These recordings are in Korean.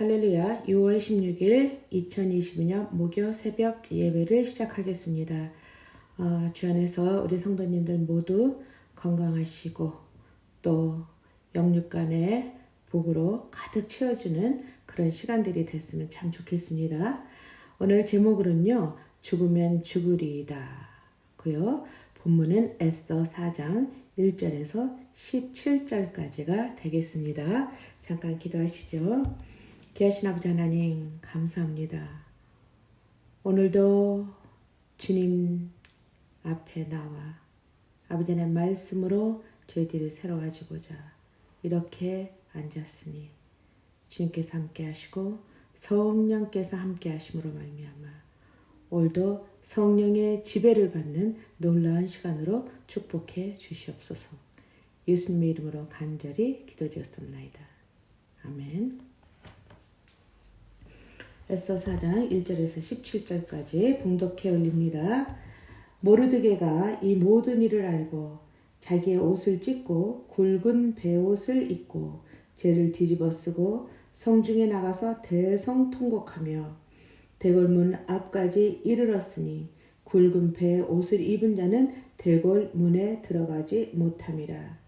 할렐루야 6월 16일 2022년 목요 새벽 예배를 시작하겠습니다. 어, 주 안에서 우리 성도님들 모두 건강하시고 또 영육간의 복으로 가득 채워주는 그런 시간들이 됐으면 참 좋겠습니다. 오늘 제목으로는요 죽으면 죽으리이다 고요 본문은 에스더 4장 1절에서 17절까지가 되겠습니다. 잠깐 기도하시죠. 귀하신 아버지 하나님 감사합니다. 오늘도 주님 앞에 나와 아버지 하나님 말씀으로 저희들을 새로워지고자 이렇게 앉았으니 주님께서 함께 하시고 성령께서 함께 하심으로 말미암아 오늘도 성령의 지배를 받는 놀라운 시간으로 축복해 주시옵소서. 예수님의 이름으로 간절히 기도드렸습니다. 아멘. 에서 4장 1절에서 17절까지 봉독해 올립니다. 모르드게가 이 모든 일을 알고 자기의 옷을 찢고 굵은 베옷을 입고 죄를 뒤집어 쓰고 성중에 나가서 대성통곡하며 대궐문 앞까지 이르렀으니 굵은 배 옷을 입은 자는 대궐 문에 들어가지 못함이라.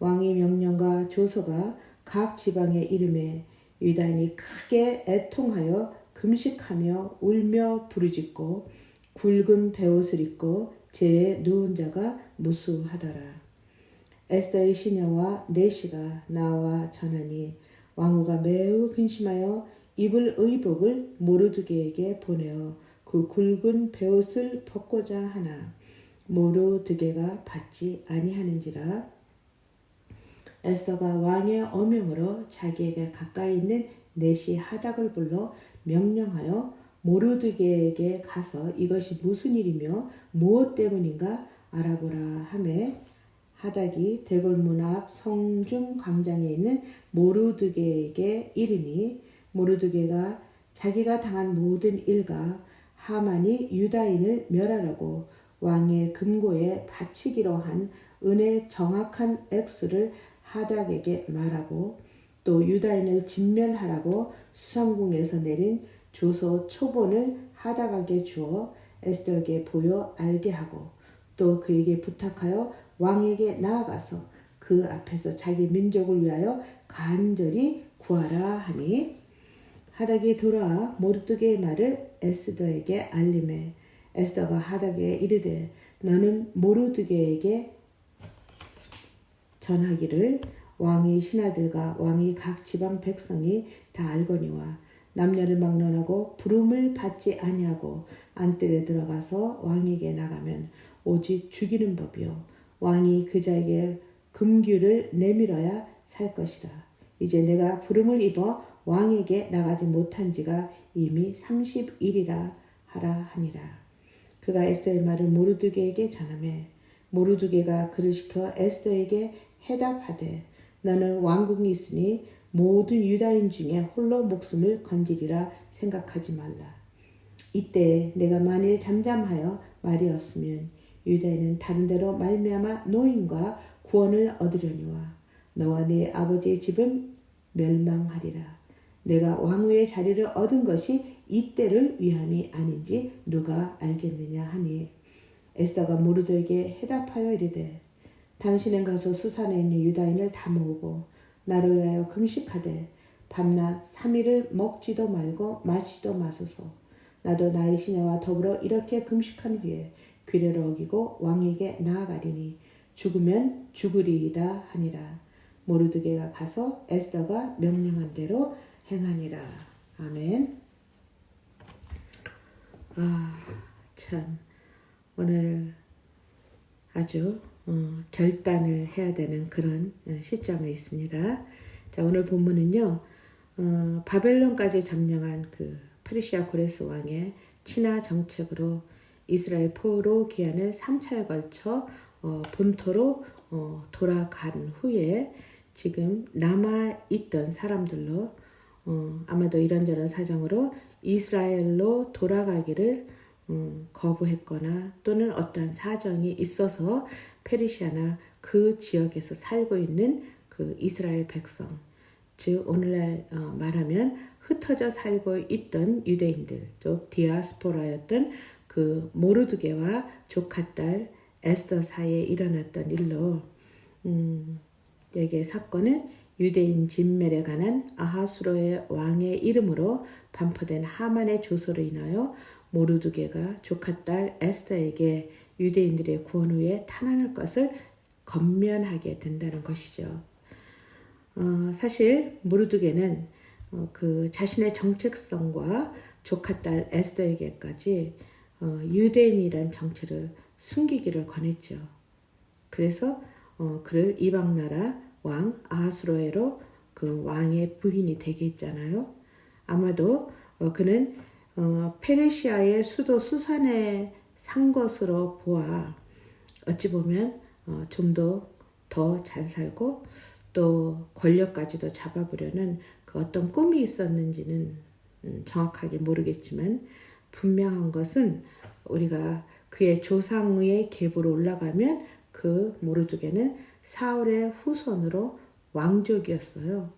왕의 명령과 조서가 각 지방의 이름에 유다인이 크게 애통하여 금식하며 울며 부르짖고 굵은 베옷을 입고 제에 누운 자가 무수하더라. 에스더의 시녀와 내시가 나와 전하니 왕후가 매우 근심하여 입을 의복을 모르드게에게 보내어 그 굵은 베옷을 벗고자 하나 모르드게가 받지 아니하는지라 에스더가 왕의 어명으로 자기에게 가까이 있는 넷이 하닥을 불러 명령하여 모르드게에게 가서 이것이 무슨 일이며 무엇 때문인가 알아보라 하매 하닥이 대궐문 앞 성중 광장에 있는 모르드게에게 이르니 모르드게가 자기가 당한 모든 일과 하만이 유다인을 멸하라고 왕의 금고에 바치기로 한 은의 정확한 액수를 하닥에게 말하고 또 유다인을 진멸하라고 수상궁에서 내린 조서 초본을 하닥에게 주어 에스더에게 보여 알게 하고 또 그에게 부탁하여 왕에게 나아가서 그 앞에서 자기 민족을 위하여 간절히 구하라 하니 하닥이 돌아와 모르드게의 말을 에스더에게 알림해 에스더가 하닥에 이르되 너는 모르드게에게 전하기를 왕의 신하들과 왕의 각 지방 백성이 다 알거니와 남녀를 막론하고 부름을 받지 아니하고 안뜰에 들어가서 왕에게 나가면 오직 죽이는 법이요. 왕이 그 자에게 금규를 내밀어야 살 것이라. 이제 내가 부름을 입어 왕에게 나가지 못한 지가 이미 30일이라 하라 하니라. 그가 에스더의 말을 모르드게에게 전하매 모르드게가 그를 시켜 에스더에게 해답하되 너는 왕궁이 있으니 모든 유다인 중에 홀로 목숨을 건지리라 생각하지 말라. 이때 내가 만일 잠잠하여 말이 없으면 유다인은 다른 데로 말미암아 노인과 구원을 얻으려니와 너와 네 아버지의 집은 멸망하리라. 내가 왕후의 자리를 얻은 것이 이때를 위함이 아닌지 누가 알겠느냐 하니 에스더가 모르드에게 해답하여 이르되 당신은 가서 수산에 있는 유다인을 다 모으고 나를 위하여 금식하되 밤낮 3일을 먹지도 말고 마시도 마소서. 나도 나의 시녀와 더불어 이렇게 금식한 후에 귀를 어기고 왕에게 나아가리니 죽으면 죽으리이다 하니라. 모르드게가 가서 에스더가 명령한 대로 행하니라. 아멘. 아 참. 오늘 아주 어, 결단을 해야 되는 그런 어, 시점에 있습니다. 자, 오늘 본문은요, 어, 바벨론까지 점령한 그 페르시아 고레스 왕의 친화 정책으로 이스라엘 포로 기한을 3차에 걸쳐 어, 본토로 어, 돌아간 후에 지금 남아 있던 사람들로 어, 아마도 이런저런 사정으로 이스라엘로 돌아가기를 음, 거부했거나 또는 어떤 사정이 있어서 페르시아나 그 지역에서 살고 있는 그 이스라엘 백성, 즉 오늘날 어, 말하면 흩어져 살고 있던 유대인들, 또 디아스포라였던 그 모르드게와 조카딸 에스더 사이에 일어났던 일로 음, 여기에 사건은 유대인 진멸에 관한 아하수로의 왕의 이름으로 반포된 하만의 조서로 인하여 모르드게가 조카딸 에스더에게 유대인들의 구원 후에 탄환할 것을 건면하게 된다는 것이죠. 어, 사실 모르드게는 어, 그 자신의 정체성과 조카딸 에스더에게까지 어, 유대인이란 정체를 숨기기를 권했죠. 그래서 어, 그를 이방 나라 왕 아하수로에로 그 왕의 부인이 되게 했잖아요. 아마도 어, 그는 어, 페르시아의 수도 수산에 산 것으로 보아 어찌 보면 어, 좀 더 더 잘 살고 또 권력까지도 잡아보려는 그 어떤 꿈이 있었는지는 음, 정확하게 모르겠지만 분명한 것은 우리가 그의 조상의 계보로 올라가면 그 모르드게는 사울의 후손으로 왕족이었어요.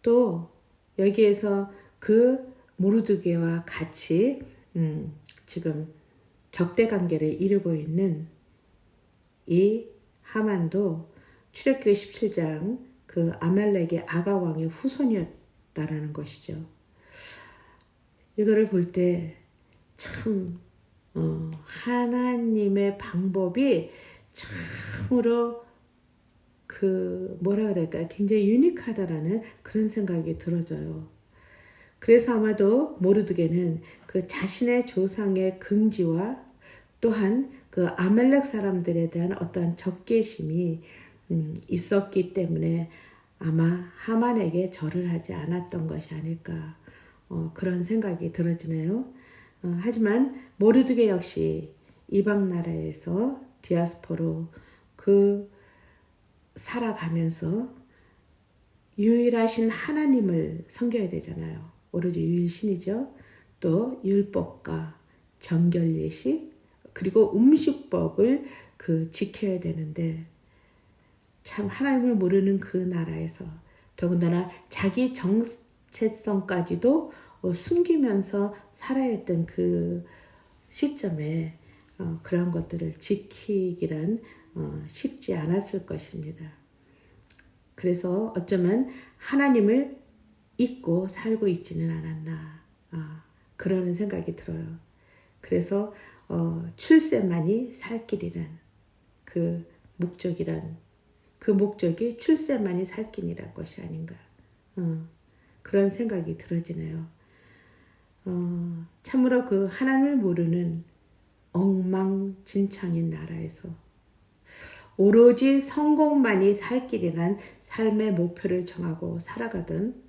또 여기에서 그 모르드게와 같이 음, 지금 적대 관계를 이루고 있는 이 하만도 출애굽기 17장 그 아말렉의 아가 왕의 후손이었다라는 것이죠. 이거를 볼 때참 어, 하나님의 방법이 참으로 그 뭐라 그럴까 굉장히 유니크하다라는 그런 생각이 들어져요. 그래서 아마도 모르드게는 그 자신의 조상의 긍지와 또한 그 아멜렉 사람들에 대한 어떠한 적개심이 음, 있었기 때문에 아마 하만에게 절을 하지 않았던 것이 아닐까 어, 그런 생각이 들어지네요. 어, 하지만 모르드게 역시 이방 나라에서 디아스포로 그 살아가면서 유일하신 하나님을 섬겨야 되잖아요. 오로지 유일신이죠. 또 율법과 정결 예식 그리고 음식법을 그 지켜야 되는데 참 하나님을 모르는 그 나라에서 더군다나 자기 정체성까지도 어, 숨기면서 살아야 했던 그 시점에 어, 그런 것들을 지키기란 어, 쉽지 않았을 것입니다. 그래서 어쩌면 하나님을 잊고 살고 있지는 않았나 아, 그러는 생각이 들어요. 그래서 어, 출세만이 살 길이란 그 목적이란 그 목적이 출세만이 살 길이란 것이 아닌가 어, 그런 생각이 들어지네요. 어, 참으로 그 하나님을 모르는 엉망진창인 나라에서 오로지 성공만이 살 길이란 삶의 목표를 정하고 살아가던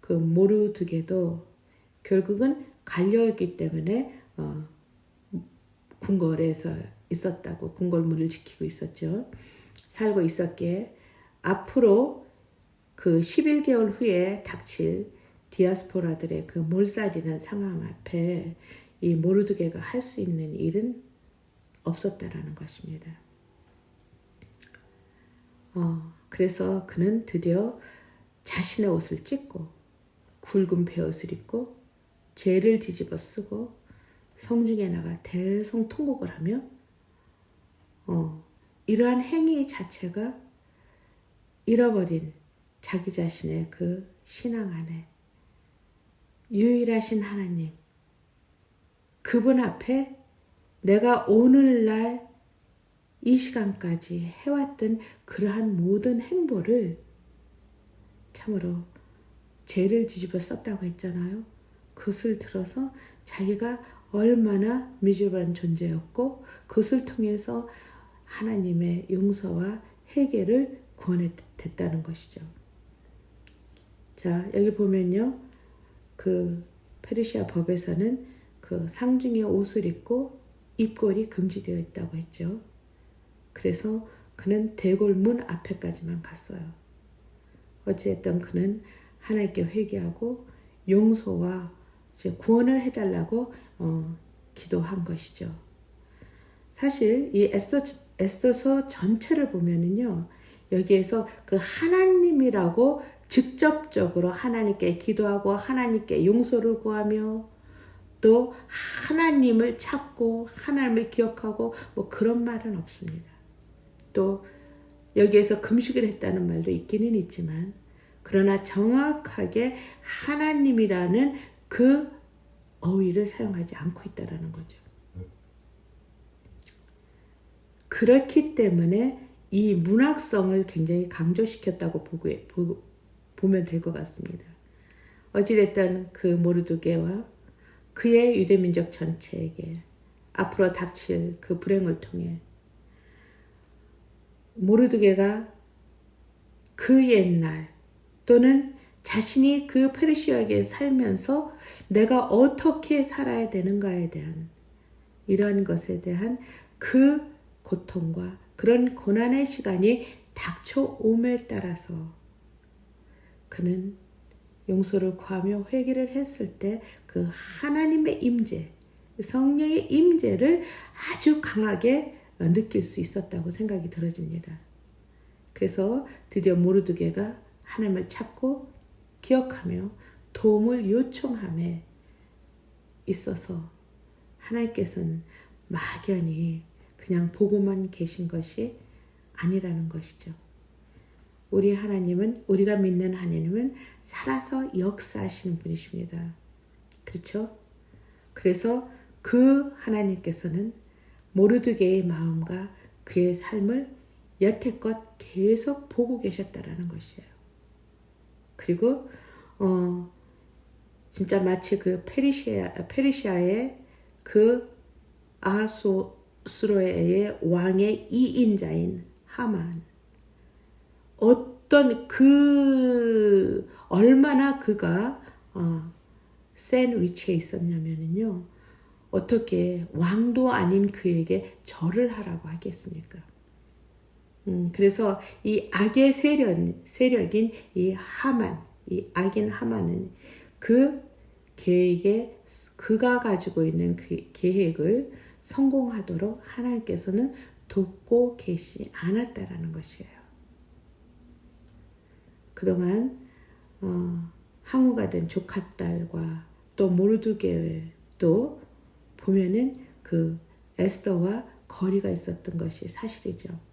그 모르드게도 결국은 갈려있기 때문에 어, 궁궐에서 있었다고 궁궐문을 지키고 있었죠. 살고 있었기에 앞으로 그 11개월 후에 닥칠 디아스포라들의 그 몰살이는 상황 앞에 이 모르드게가 할 수 있는 일은 없었다라는 것입니다. 어, 그래서 그는 드디어 자신의 옷을 찢고 굵은 베옷을 입고 죄를 뒤집어 쓰고 성중에 나가 대성 통곡을 하며 어, 이러한 행위 자체가 잃어버린 자기 자신의 그 신앙 안에 유일하신 하나님 그분 앞에 내가 오늘날 이 시간까지 해왔던 그러한 모든 행보를 참으로 죄를 뒤집어 썼다고 했잖아요. 그것을 들어서 자기가 얼마나 미주한 존재였고 그것을 통해서 하나님의 용서와 해결을 구원했다는 것이죠. 자, 여기 보면요. 그 페르시아 법에서는 그 상중의 옷을 입고 입골이 금지되어 있다고 했죠. 그래서 그는 대궐 문 앞에까지만 갔어요. 어찌됐든 그는 하나님께 회개하고 용서와 구원을 해달라고 어, 기도한 것이죠. 사실 이 에스더, 에스더서 전체를 보면은요, 여기에서 그 하나님이라고 직접적으로 하나님께 기도하고 하나님께 용서를 구하며 또 하나님을 찾고 하나님을 기억하고 뭐 그런 말은 없습니다. 또 여기에서 금식을 했다는 말도 있기는 있지만 그러나 정확하게 하나님이라는 그 어휘를 사용하지 않고 있다라는 거죠. 그렇기 때문에 이 문학성을 굉장히 강조시켰다고 보고, 보, 보면 될 것 같습니다. 어찌됐든 그 모르드게와 그의 유대민족 전체에게 앞으로 닥칠 그 불행을 통해 모르드게가 그 옛날 또는 자신이 그 페르시아에게 살면서 내가 어떻게 살아야 되는가에 대한 이러한 것에 대한 그 고통과 그런 고난의 시간이 닥쳐옴에 따라서 그는 용서를 구하며 회개를 했을 때 그 하나님의 임재, 성령의 임재를 아주 강하게 느낄 수 있었다고 생각이 들어집니다. 그래서 드디어 모르드게가 하나님을 찾고 기억하며 도움을 요청함에 있어서 하나님께서는 막연히 그냥 보고만 계신 것이 아니라는 것이죠. 우리 하나님은 우리가 믿는 하나님은 살아서 역사하시는 분이십니다. 그렇죠? 그래서 그 하나님께서는 모르드게의 마음과 그의 삶을 여태껏 계속 보고 계셨다라는 것이에요. 그리고 어 진짜 마치 그 페르시아 페르시아의 그 아하수로의 왕의 이인자인 하만 어떤 그 얼마나 그가 어, 센 위치에 있었냐면요. 어떻게 왕도 아닌 그에게 절을 하라고 하겠습니까? 음, 그래서 이 악의 세력, 세력인 이 하만, 이 악인 하만은 그 계획에 그가 가지고 있는 그 계획을 성공하도록 하나님께서는 돕고 계시 않았다라는 것이에요. 그동안 어, 항우가 된 조카 딸과 또 모르드게도 보면은 그 에스더와 거리가 있었던 것이 사실이죠.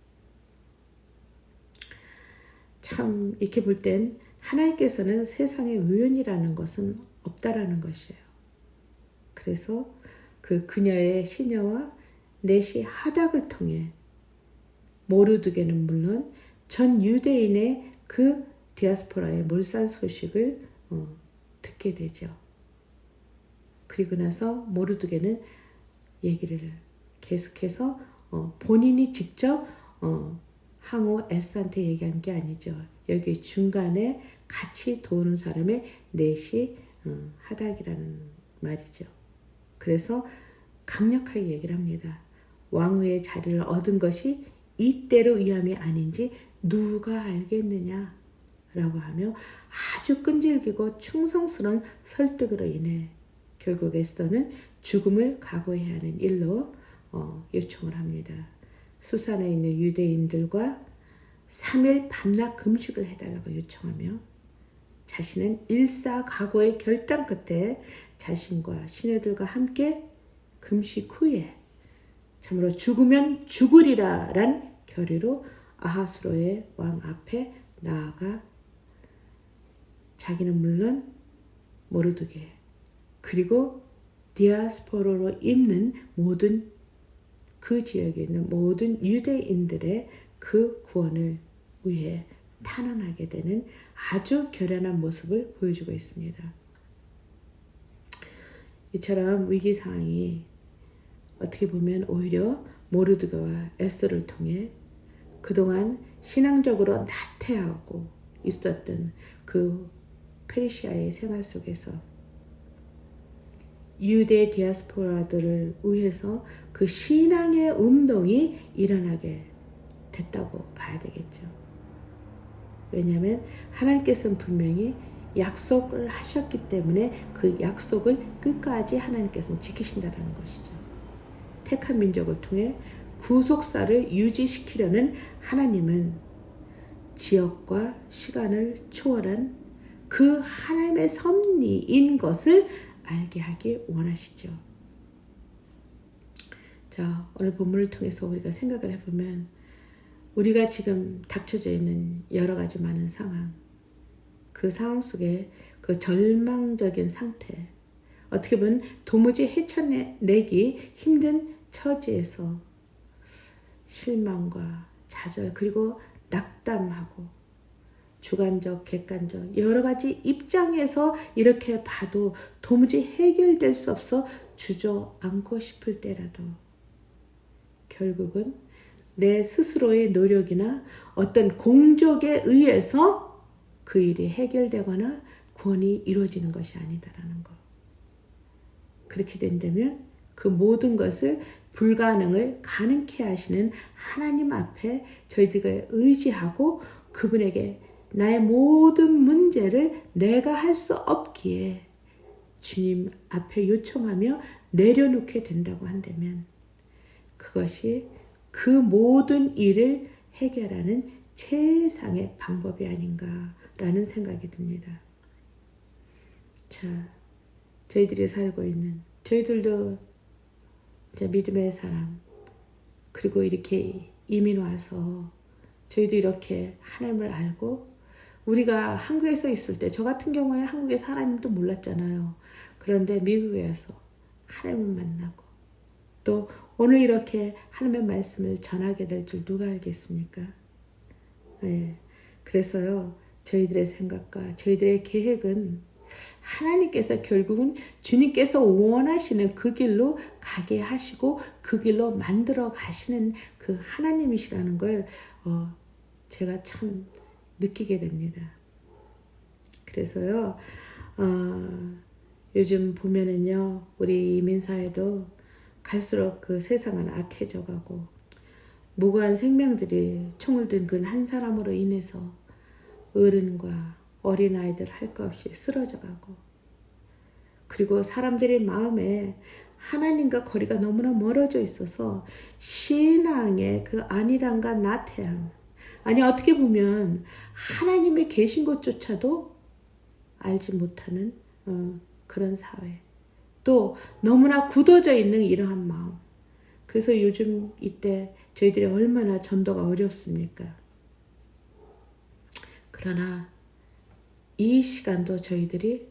참 이렇게 볼 땐 하나님께서는 세상에 우연이라는 것은 없다라는 것이에요. 그래서 그 그녀의 시녀와 넷이 하닥을 통해 모르드게는 물론 전 유대인의 그 디아스포라의 몰살 소식을 어, 듣게 되죠. 그리고 나서 모르드게는 얘기를 계속해서 어, 본인이 직접 어, 항우 에스한테 얘기한 게 아니죠. 여기 중간에 같이 도우는 사람의 넷이 어, 하닥이라는 말이죠. 그래서 강력하게 얘기를 합니다. 왕후의 자리를 얻은 것이 이때로 위함이 아닌지 누가 알겠느냐? 라고 하며 아주 끈질기고 충성스러운 설득으로 인해 결국 에스더는 죽음을 각오해야 하는 일로 어, 요청을 합니다. 수산에 있는 유대인들과 3일 밤낮 금식을 해달라고 요청하며 자신은 일사각오의 결단 끝에 자신과 시녀들과 함께 금식 후에 참으로 죽으면 죽으리라 란 결의로 아하스로의 왕 앞에 나아가 자기는 물론 모르드게 그리고 디아스포로로 있는 모든 그 지역에 있는 모든 유대인들의 그 구원을 위해 탄원하게 되는 아주 결연한 모습을 보여주고 있습니다. 이처럼 위기 상황이 어떻게 보면 오히려 모르드가와 에스를 통해 그동안 신앙적으로 나태하고 있었던 그 페르시아의 생활 속에서 유대 디아스포라들을 위해서 그 신앙의 운동이 일어나게 됐다고 봐야 되겠죠. 왜냐하면 하나님께서는 분명히 약속을 하셨기 때문에 그 약속을 끝까지 하나님께서는 지키신다는 것이죠. 택한 민족을 통해 구속사를 유지시키려는 하나님은 지역과 시간을 초월한 그 하나님의 섭리인 것을 알게 하기 원하시죠. 자, 오늘 본문을 통해서 우리가 생각을 해보면 우리가 지금 닥쳐져 있는 여러 가지 많은 상황, 그 상황 속에 그 절망적인 상태, 어떻게 보면 도무지 헤쳐내기 힘든 처지에서 실망과 좌절 그리고 낙담하고 주관적, 객관적 여러 가지 입장에서 이렇게 봐도 도무지 해결될 수 없어 주저앉고 싶을 때라도 결국은 내 스스로의 노력이나 어떤 공적에 의해서 그 일이 해결되거나 구원이 이루어지는 것이 아니다라는 것. 그렇게 된다면 그 모든 것을 불가능을 가능케 하시는 하나님 앞에 저희들가 의지하고 그분에게 나의 모든 문제를 내가 할 수 없기에 주님 앞에 요청하며 내려놓게 된다고 한다면 그것이 그 모든 일을 해결하는 최상의 방법이 아닌가라는 생각이 듭니다. 자, 저희들이 살고 있는 저희들도 믿음의 사람 그리고 이렇게 이민 와서 저희도 이렇게 하나님을 알고 우리가 한국에서 있을 때 저 같은 경우에 한국에서 하나님도 몰랐잖아요. 그런데 미국에 서 하나님을 만나고 또 오늘 이렇게 하나님의 말씀을 전하게 될 줄 누가 알겠습니까? 네. 그래서요, 저희들의 생각과 저희들의 계획은 하나님께서 결국은 주님께서 원하시는 그 길로 가게 하시고 그 길로 만들어 가시는 그 하나님이시라는 걸 어, 제가 참 느끼게 됩니다. 그래서요, 어, 요즘 보면은요, 우리 이민사회도 갈수록 그 세상은 악해져 가고, 무고한 생명들이 총을 든 그 한 사람으로 인해서 어른과 어린아이들 할 것 없이 쓰러져 가고, 그리고 사람들의 마음에 하나님과 거리가 너무나 멀어져 있어서 신앙의 그 안일함과 나태함, 아니 어떻게 보면 하나님의 계신 것조차도 알지 못하는 어, 그런 사회. 또 너무나 굳어져 있는 이러한 마음. 그래서 요즘 이때 저희들이 얼마나 전도가 어렵습니까? 그러나 이 시간도 저희들이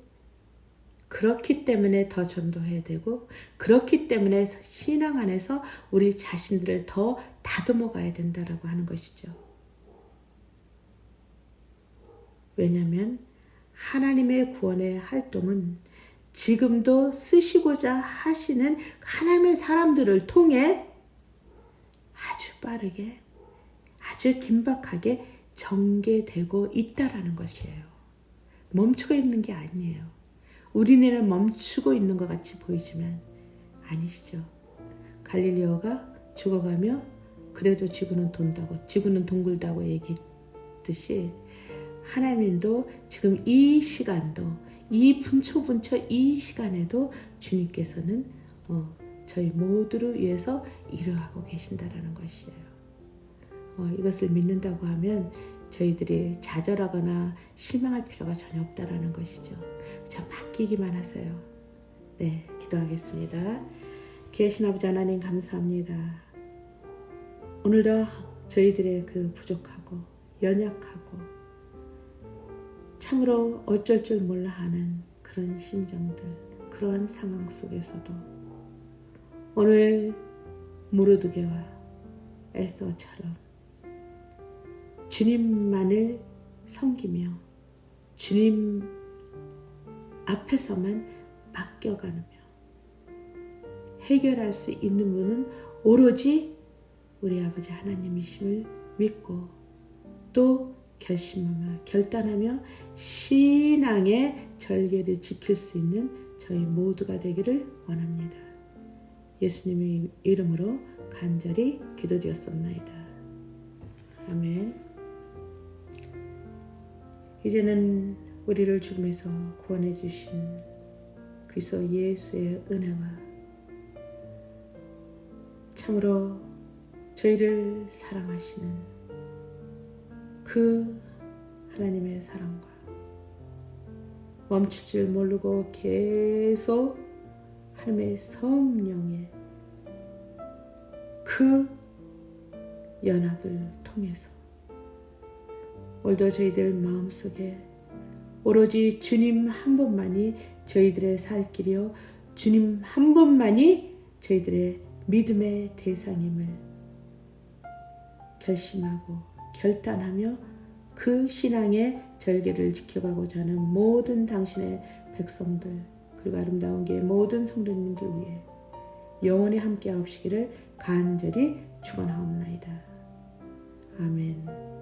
그렇기 때문에 더 전도해야 되고 그렇기 때문에 신앙 안에서 우리 자신들을 더 다듬어 가야 된다라고 하는 것이죠. 왜냐하면 하나님의 구원의 활동은 지금도 쓰시고자 하시는 하나님의 사람들을 통해 아주 빠르게, 아주 긴박하게 전개되고 있다라는 것이에요. 멈추고 있는 게 아니에요. 우리는 멈추고 있는 것 같이 보이지만 아니시죠. 갈릴리오가 죽어가며 그래도 지구는 돈다고, 지구는 동글다고 얘기했듯이 하나님도 지금 이 시간도 이 분초분초 이 시간에도 주님께서는 어, 저희 모두를 위해서 일어하고 계신다라는 것이에요. 어, 이것을 믿는다고 하면 저희들이 좌절하거나 실망할 필요가 전혀 없다라는 것이죠. 자, 맡기기만 하세요. 네, 기도하겠습니다. 계신 아버지 하나님 감사합니다. 오늘도 저희들의 그 부족하고 연약하고 참으로 어쩔 줄 몰라 하는 그런 심정들, 그러한 상황 속에서도 오늘 무르드게와 에스더처럼 주님만을 섬기며 주님 앞에서만 맡겨가며 해결할 수 있는 분은 오로지 우리 아버지 하나님이심을 믿고 또 결심하며 결단하며 신앙의 절개를 지킬 수 있는 저희 모두가 되기를 원합니다. 예수님의 이름으로 간절히 기도드렸습니다. 아멘. 이제는 우리를 죽음에서 구원해 주신 그리스도 예수의 은혜와 참으로 저희를 사랑하시는 그 하나님의 사랑과 멈출 줄 모르고 계속 하나님의 성령의 그 연합을 통해서 오늘도 저희들 마음속에 오로지 주님 한 분만이 저희들의 살 길이요 주님 한 분만이 저희들의 믿음의 대상임을 결심하고 결단하며 그 신앙의 절개를 지켜가고자 하는 모든 당신의 백성들 그리고 아름다운 게 모든 성도님들 위해 영원히 함께 하옵시기를 간절히 축원하옵나이다. 아멘.